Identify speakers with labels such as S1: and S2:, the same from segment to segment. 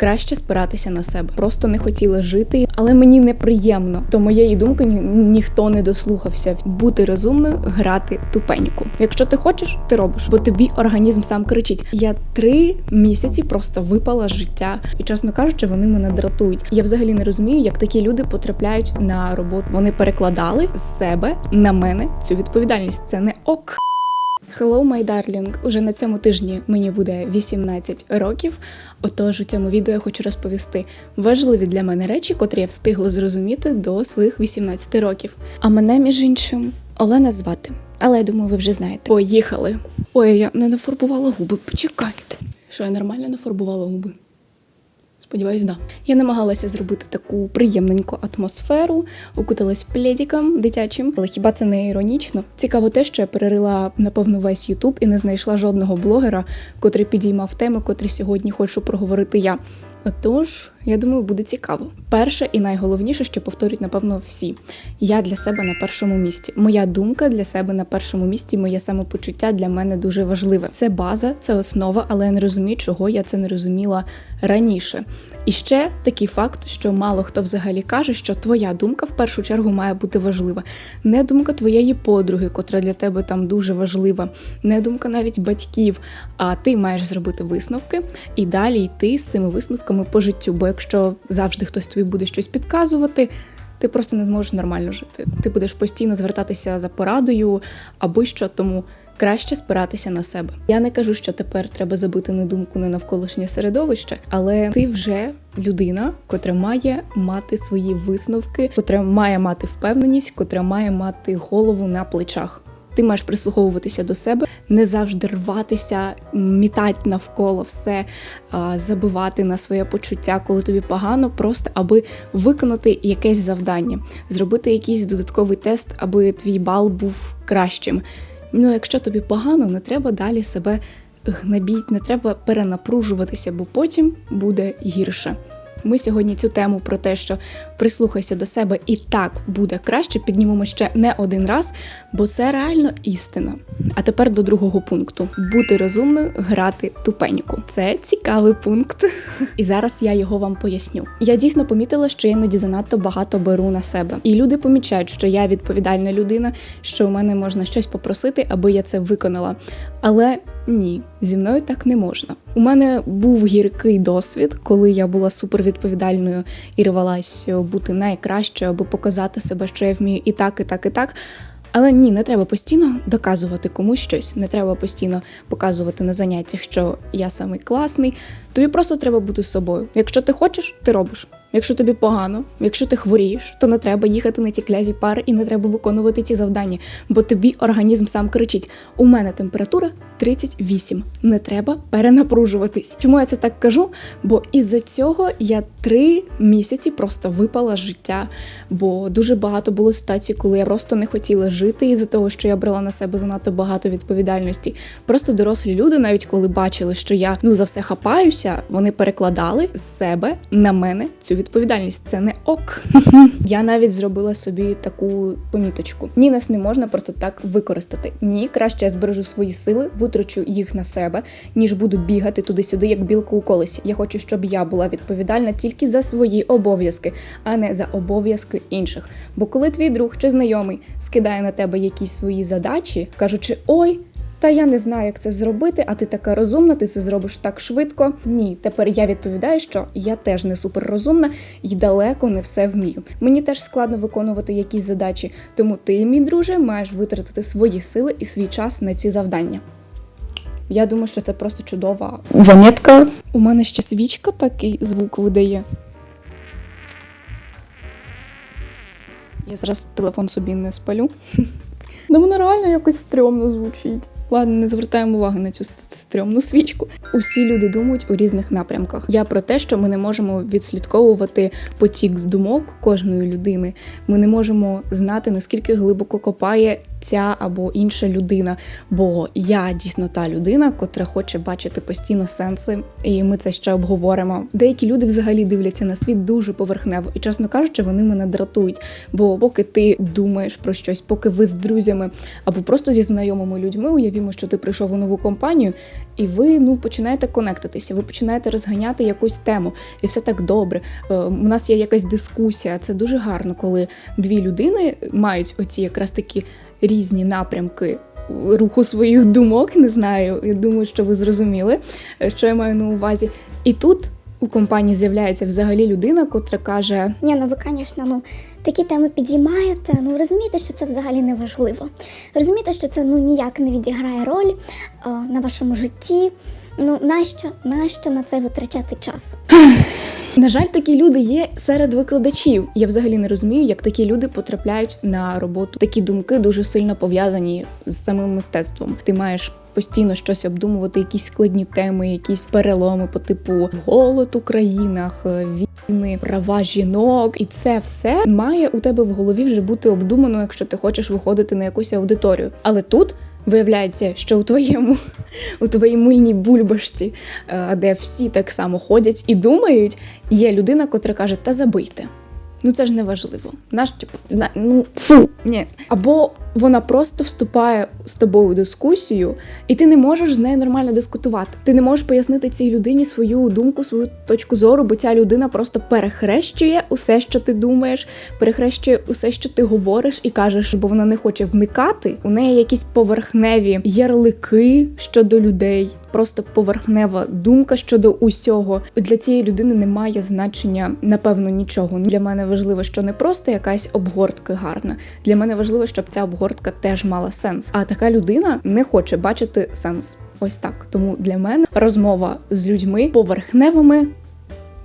S1: Краще спиратися на себе. Просто не хотіла жити, але мені неприємно. До моєї думки ні, ніхто не дослухався. Бути розумною, грати тупеньку. Якщо ти хочеш, ти робиш, бо тобі організм сам кричить. Я три місяці просто випала з життя, і чесно кажучи, вони мене дратують. Я взагалі не розумію, як такі люди потрапляють на роботу. Вони перекладали з себе на мене цю відповідальність. Це не ок. Hello, my darling! Уже на цьому тижні мені буде 18 років. Отож, у цьому відео я хочу розповісти важливі для мене речі, котрі я встигла зрозуміти до своїх 18 років. А мене, між іншим, Олена звати. Але я думаю, ви вже знаєте. Поїхали. Ой, я не нафарбувала губи. Почекайте. Що я нормально нафарбувала губи? Сподіваюсь, да. Я намагалася зробити таку приємненьку атмосферу, укуталась пледіком дитячим, але хіба це не іронічно? Цікаво те, що я перерила напевно весь Ютуб і не знайшла жодного блогера, котрий підіймав теми, котрі сьогодні хочу проговорити я. Отож, я думаю, буде цікаво. Перше і найголовніше, що повторюють, напевно, всі. Я для себе на першому місці. Моя думка для себе на першому місці, моє самопочуття для мене дуже важливе. Це база, це основа, але я не розумію, чого я це не розуміла раніше. І ще такий факт, що мало хто взагалі каже, що твоя думка в першу чергу має бути важлива. Не думка твоєї подруги, котра для тебе там дуже важлива, не думка навіть батьків. А ти маєш зробити висновки і далі йти з цими висновками по життю. Бо якщо завжди хтось тобі буде щось підказувати. Ти просто не зможеш нормально жити. Ти будеш постійно звертатися за порадою або що тому краще спиратися на себе. Я не кажу, що тепер треба забити на думку на навколишнє середовище, але ти вже людина, котра має мати свої висновки, котра має мати впевненість, котра має мати голову на плечах. Ти маєш прислуховуватися до себе, не завжди рватися, мітати навколо все, забивати на своє почуття, коли тобі погано, просто аби виконати якесь завдання, зробити якийсь додатковий тест, аби твій бал був кращим. Ну, якщо тобі погано, не треба далі себе гнобіть, не треба перенапружуватися, бо потім буде гірше. Ми сьогодні цю тему про те, що прислухайся до себе і так буде краще, піднімемо ще не один раз, бо це реально істина. А тепер до другого пункту: бути розумною, грати тупеньку. Це цікавий пункт. І зараз я його вам поясню. Я дійсно помітила, що я іноді занадто багато беру на себе. І люди помічають, що я відповідальна людина, що у мене можна щось попросити, аби я це виконала. Але ні, зі мною так не можна. У мене був гіркий досвід, коли я була супервідповідальною і рвалась бути найкращою, аби показати себе, що я вмію і так, і так, і так. Але ні, не треба постійно доказувати комусь щось, не треба постійно показувати на заняттях, що я самий класний. Тобі просто треба бути собою. Якщо ти хочеш, ти робиш. Якщо тобі погано, якщо ти хворієш, то не треба їхати на ті клязі пари і не треба виконувати ці завдання, бо тобі організм сам кричить: у мене температура 38, не треба перенапружуватись. Чому я це так кажу? Бо із-за цього я три місяці просто випала з життя, бо дуже багато було ситуацій, коли я просто не хотіла жити із-за того, що я брала на себе занадто багато відповідальності. Просто дорослі люди, навіть коли бачили, що я ну за все хапаюся, вони перекладали з себе на мене цю відповідальність. Це не ок. Я навіть зробила собі таку поміточку. Ні, нас не можна просто так використати. Ні, краще я збережу свої сили, витрачу їх на себе, ніж буду бігати туди-сюди, як білка у колесі. Я хочу, щоб я була відповідальна тільки за свої обов'язки, а не за обов'язки інших. Бо коли твій друг чи знайомий скидає на тебе якісь свої задачі, кажучи, ой. Та я не знаю, як це зробити, а ти така розумна, ти це зробиш так швидко. Ні, тепер я відповідаю, що я теж не суперрозумна і далеко не все вмію. Мені теж складно виконувати якісь задачі, тому ти, мій друже, маєш витратити свої сили і свій час на ці завдання. Я думаю, що це просто чудова замітка. У мене ще свічка такий звук видає. Я зараз телефон собі не спалю. Ну воно реально якось стрьомно звучить. Ладно, не звертаємо уваги на цю ст- стрьомну свічку. Усі люди думають у різних напрямках. Я про те, що ми не можемо відслідковувати потік думок кожної людини. Ми не можемо знати, наскільки глибоко копає ця або інша людина. Бо я дійсно та людина, котра хоче бачити постійно сенси, і ми це ще обговоримо. Деякі люди взагалі дивляться на світ дуже поверхнево, і чесно кажучи, вони мене дратують. Бо поки ти думаєш про щось, поки ви з друзями або просто зі знайомими людьми, уявімо, що ти прийшов у нову компанію, і ви ну починаєте конектитися, ви починаєте розганяти якусь тему, і все так добре. Е, У нас є якась дискусія. Це дуже гарно, коли дві людини мають оці якраз такі різні напрямки. Руху своїх думок, не знаю. Я думаю, що ви зрозуміли, е, що я маю на увазі. І тут у компанії з'являється взагалі людина, котра каже:
S2: Ні, ну ви, звісно, ну такі теми підіймаєте. Ну розумієте, що це взагалі не важливо. Розумієте, що це ну ніяк не відіграє роль а, на вашому житті. Ну нащо, нащо на це витрачати час?
S1: На жаль, такі люди є серед викладачів. Я взагалі не розумію, як такі люди потрапляють на роботу. Такі думки дуже сильно пов'язані з самим мистецтвом. Ти маєш постійно щось обдумувати, якісь складні теми, якісь переломи по типу голод у країнах, права жінок, і це все має у тебе в голові вже бути обдумано, якщо ти хочеш виходити на якусь аудиторію. Але тут. Виявляється, що у твоєму у твоїй мильній бульбашці, е, де всі так само ходять і думають, є людина, котра каже: Та забийте. Ну це ж не важливо. Наш типу, на, ну фу, ні. Або вона просто вступає з тобою в дискусію, і ти не можеш з нею нормально дискутувати. Ти не можеш пояснити цій людині свою думку, свою точку зору, бо ця людина просто перехрещує усе, що ти думаєш, перехрещує усе, що ти говориш, і кажеш, бо вона не хоче вникати. У неї якісь поверхневі ярлики щодо людей. Просто поверхнева думка щодо усього для цієї людини немає значення, напевно, нічого. Для мене важливо, що не просто якась обгортка гарна. Для мене важливо, щоб ця обгортка теж мала сенс. А така людина не хоче бачити сенс. Ось так. Тому для мене розмова з людьми поверхневими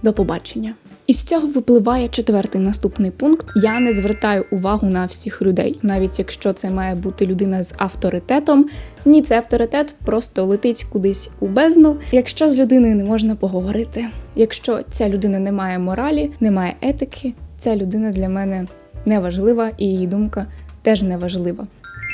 S1: до побачення. Із цього випливає четвертий наступний пункт. Я не звертаю увагу на всіх людей, навіть якщо це має бути людина з авторитетом. Ні, це авторитет просто летить кудись у бездну. Якщо з людиною не можна поговорити, якщо ця людина не має моралі, не має етики, ця людина для мене не важлива і її думка теж не важлива.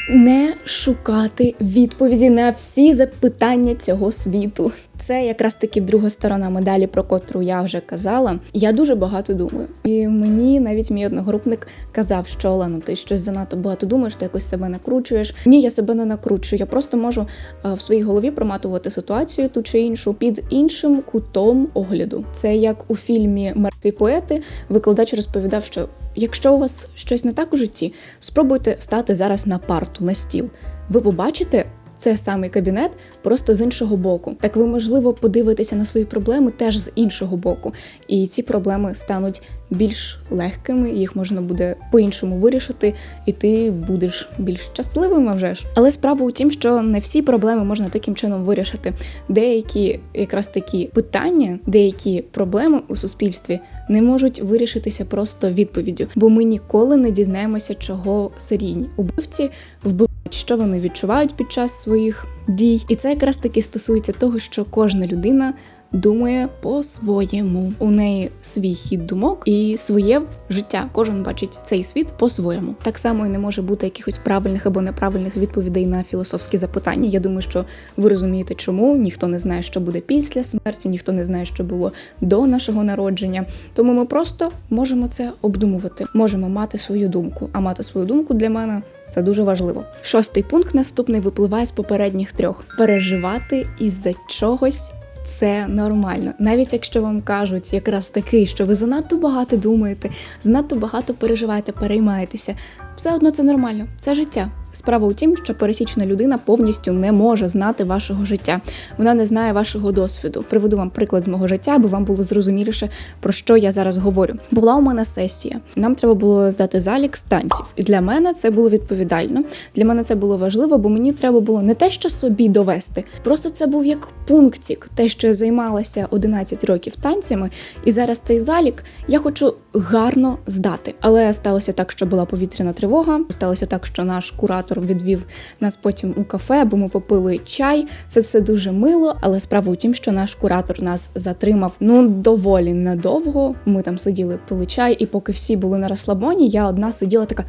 S1: Не шукати відповіді на всі запитання цього світу. Це якраз таки друга сторона медалі, про котру я вже казала. Я дуже багато думаю, і мені навіть мій одногрупник казав, що Олено, ти щось занадто багато думаєш, ти якось себе накручуєш. Ні, я себе не накручую. Я просто можу е, в своїй голові проматувати ситуацію ту чи іншу під іншим кутом огляду. Це як у фільмі Мертві поети викладач розповідав, що якщо у вас щось не так у житті, спробуйте встати зараз на парту, на стіл. Ви побачите це самий кабінет просто з іншого боку. Так ви, можливо, подивитеся на свої проблеми теж з іншого боку, і ці проблеми стануть більш легкими, їх можна буде по-іншому вирішити, і ти будеш більш щасливим, а вже ж. Але справа у тім, що не всі проблеми можна таким чином вирішити. Деякі якраз такі питання, деякі проблеми у суспільстві не можуть вирішитися просто відповіддю, бо ми ніколи не дізнаємося, чого серійні убивці вбивають, що вони відчувають під час своїх дій. І це якраз таки стосується того, що кожна людина. Думає по-своєму. У неї свій хід думок і своє життя. Кожен бачить цей світ по-своєму. Так само і не може бути якихось правильних або неправильних відповідей на філософські запитання. Я думаю, що ви розумієте, чому ніхто не знає, що буде після смерті, ніхто не знає, що було до нашого народження. Тому ми просто можемо це обдумувати, можемо мати свою думку. А мати свою думку для мене це дуже важливо. Шостий пункт наступний випливає з попередніх трьох: переживати із-за чогось. Це нормально, навіть якщо вам кажуть якраз таки, що ви занадто багато думаєте, занадто багато переживаєте, переймаєтеся. Все одно це нормально, це життя. Справа у тім, що пересічна людина повністю не може знати вашого життя. Вона не знає вашого досвіду. Приведу вам приклад з мого життя, аби вам було зрозуміліше, про що я зараз говорю. Була у мене сесія. Нам треба було здати залік з танців. І для мене це було відповідально. Для мене це було важливо, бо мені треба було не те, що собі довести, просто це був як пунктик, те, що я займалася 11 років танцями, і зараз цей залік я хочу гарно здати. Але сталося так, що була повітряна тривога. Сталося так, що наш куратор куратор відвів нас потім у кафе, бо ми попили чай. Це все дуже мило, але справа у тім, що наш куратор нас затримав ну доволі надовго. Ми там сиділи, пили чай, і поки всі були на розслабоні, я одна сиділа така: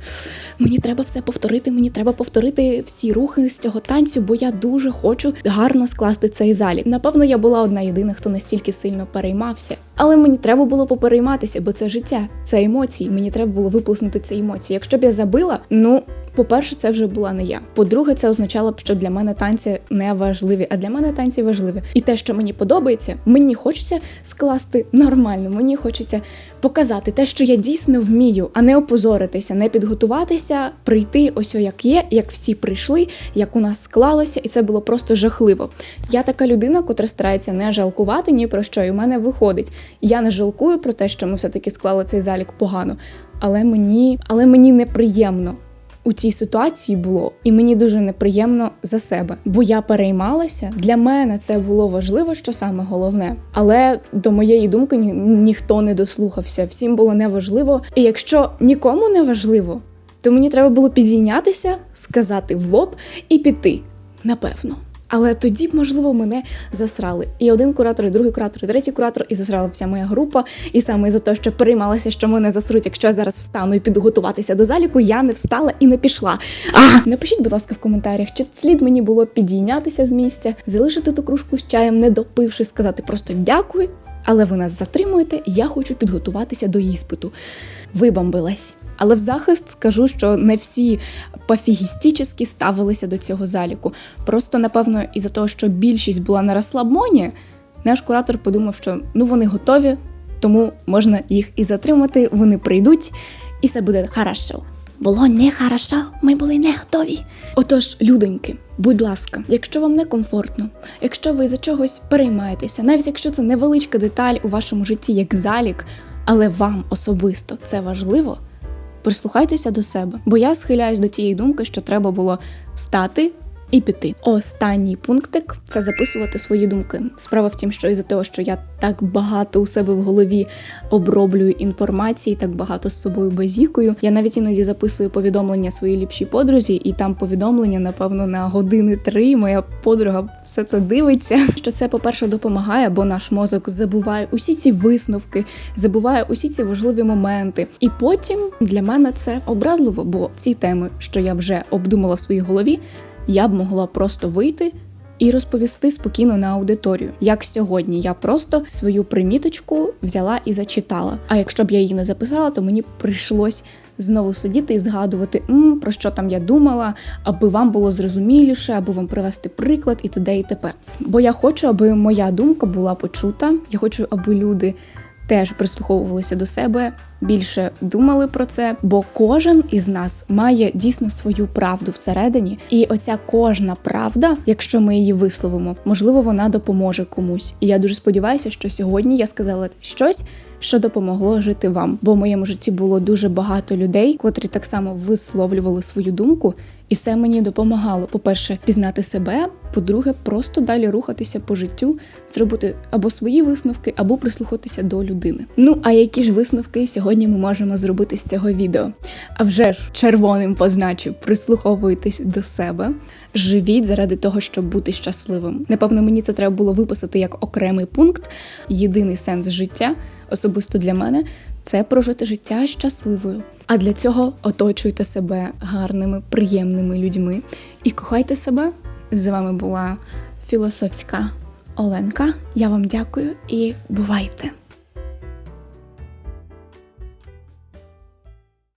S1: мені треба все повторити, мені треба повторити всі рухи з цього танцю, бо я дуже хочу гарно скласти цей залік. Напевно, я була одна єдина, хто настільки сильно переймався. Але мені треба було поперейматися, бо це життя, це емоції. Мені треба було виплеснути ці емоції. Якщо б я забила, ну. По-перше, це вже була не я. По-друге, це означало б, що для мене танці не важливі, а для мене танці важливі. І те, що мені подобається, мені хочеться скласти нормально. Мені хочеться показати те, що я дійсно вмію, а не опозоритися, не підготуватися, прийти ось як є, як всі прийшли, як у нас склалося, і це було просто жахливо. Я така людина, котра старається не жалкувати ні про що, і в мене виходить. Я не жалкую про те, що ми все-таки склали цей залік погано, але мені, але мені неприємно. У цій ситуації було, і мені дуже неприємно за себе, бо я переймалася. Для мене це було важливо, що саме головне. Але до моєї думки ні, ніхто не дослухався. Всім було неважливо. І якщо нікому не важливо, то мені треба було підійнятися, сказати в лоб і піти. Напевно. Але тоді б, можливо, мене засрали. І один куратор, і другий куратор, і третій куратор, і засрала вся моя група. І саме за те, що переймалася, що мене засруть, якщо я зараз встану і піду готуватися до заліку, я не встала і не пішла. А напишіть, будь ласка, в коментарях, чи слід мені було підійнятися з місця, залишити ту кружку з чаєм, не допивши, сказати просто дякую. Але ви нас затримуєте, я хочу підготуватися до іспиту. Вибамбилась. Але в захист скажу, що не всі пофігістічно ставилися до цього заліку. Просто, напевно, із-за того, що більшість була на розслабоні, наш куратор подумав, що ну вони готові, тому можна їх і затримати, вони прийдуть, і все буде хорошо. Було не хорошо, ми були не готові. Отож, людоньки, будь ласка, якщо вам не комфортно, якщо ви за чогось переймаєтеся, навіть якщо це невеличка деталь у вашому житті, як залік, але вам особисто це важливо, прислухайтеся до себе, бо я схиляюсь до тієї думки, що треба було встати. І піти. Останній пунктик це записувати свої думки. Справа в тім, що із-за того, що я так багато у себе в голові оброблюю інформації, так багато з собою базікою. Я навіть іноді записую повідомлення своїй ліпшій подрузі, і там повідомлення, напевно, на години три. Моя подруга все це дивиться. Що це, по-перше, допомагає, бо наш мозок забуває усі ці висновки, забуває усі ці важливі моменти. І потім для мене це образливо, бо ці теми, що я вже обдумала в своїй голові я б могла просто вийти і розповісти спокійно на аудиторію. Як сьогодні, я просто свою приміточку взяла і зачитала. А якщо б я її не записала, то мені прийшлось знову сидіти і згадувати, М, про що там я думала, аби вам було зрозуміліше, аби вам привести приклад і т.д. і т.п. Бо я хочу, аби моя думка була почута. Я хочу, аби люди теж прислуховувалися до себе, більше думали про це, бо кожен із нас має дійсно свою правду всередині, і оця кожна правда, якщо ми її висловимо, можливо, вона допоможе комусь. І я дуже сподіваюся, що сьогодні я сказала щось. Що допомогло жити вам, бо в моєму житті було дуже багато людей, котрі так само висловлювали свою думку, і це мені допомагало. По-перше, пізнати себе. По-друге, просто далі рухатися по життю, зробити або свої висновки, або прислухатися до людини. Ну а які ж висновки сьогодні ми можемо зробити з цього відео? А вже ж червоним позначу, прислуховуйтесь до себе, живіть заради того, щоб бути щасливим. Напевно, мені це треба було виписати як окремий пункт, єдиний сенс життя, особисто для мене. Це прожити життя щасливою. А для цього оточуйте себе гарними, приємними людьми і кохайте себе. З вами була філософська Оленка. Я вам дякую і бувайте!